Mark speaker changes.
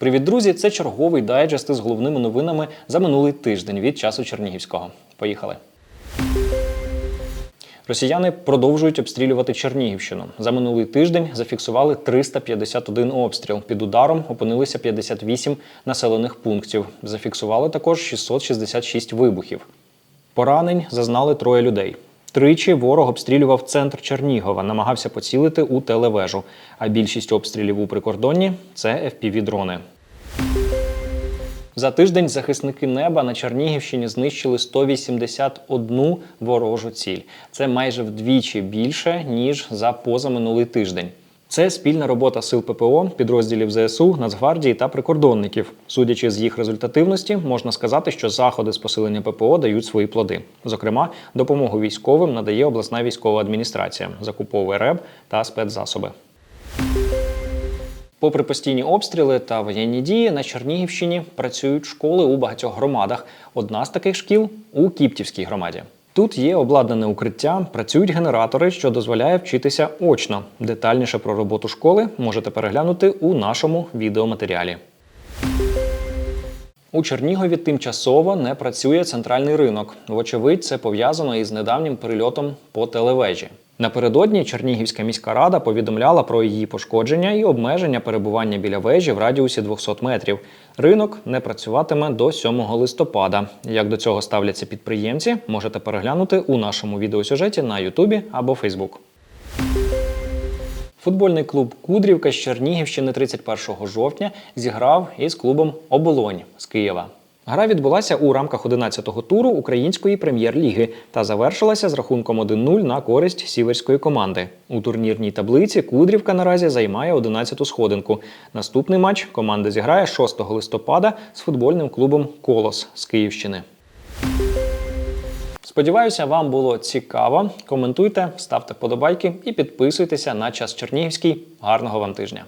Speaker 1: Привіт, друзі! Це черговий дайджест із головними новинами за минулий тиждень від часу Чернігівського. Поїхали. Росіяни продовжують обстрілювати Чернігівщину. За минулий тиждень зафіксували 351 обстріл. Під ударом опинилися 58 населених пунктів. Зафіксували також 666 вибухів. Поранень зазнали троє людей. Тричі ворог обстрілював центр Чернігова, намагався поцілити у телевежу. А більшість обстрілів у прикордонні це FPV-дрони. За тиждень захисники неба на Чернігівщині знищили 181 ворожу ціль. Це майже вдвічі більше ніж за позаминулий тиждень. Це спільна робота сил ППО, підрозділів ЗСУ, Нацгвардії та прикордонників. Судячи з їх результативності, можна сказати, що заходи з посилення ППО дають свої плоди. Зокрема, допомогу військовим надає обласна військова адміністрація, закуповує РЕБ та спецзасоби. Попри постійні обстріли та воєнні дії, на Чернігівщині працюють школи у багатьох громадах. Одна з таких шкіл у Кіптівській громаді. Тут є обладнане укриття, працюють генератори, що дозволяє вчитися очно. Детальніше про роботу школи можете переглянути у нашому відеоматеріалі. У Чернігові тимчасово не працює центральний ринок. Вочевидь, це пов'язано із недавнім перельотом по телевежі. Напередодні Чернігівська міська рада повідомляла про її пошкодження і обмеження перебування біля вежі в радіусі 200 метрів. Ринок не працюватиме до 7 листопада. Як до цього ставляться підприємці, можете переглянути у нашому відеосюжеті на Ютубі або Фейсбук. Футбольний клуб Кудрівка з Чернігівщини 31 жовтня зіграв із клубом Оболонь з Києва. Гра відбулася у рамках 11-го туру української прем'єр-ліги та завершилася з рахунком 1-0 на користь сіверської команди. У турнірній таблиці Кудрівка наразі займає 11-ту сходинку. Наступний матч команда зіграє 6 листопада з футбольним клубом Колос з Київщини. Сподіваюся, вам було цікаво. Коментуйте, ставте подобайки і підписуйтеся на час Чернігівський. Гарного вам тижня!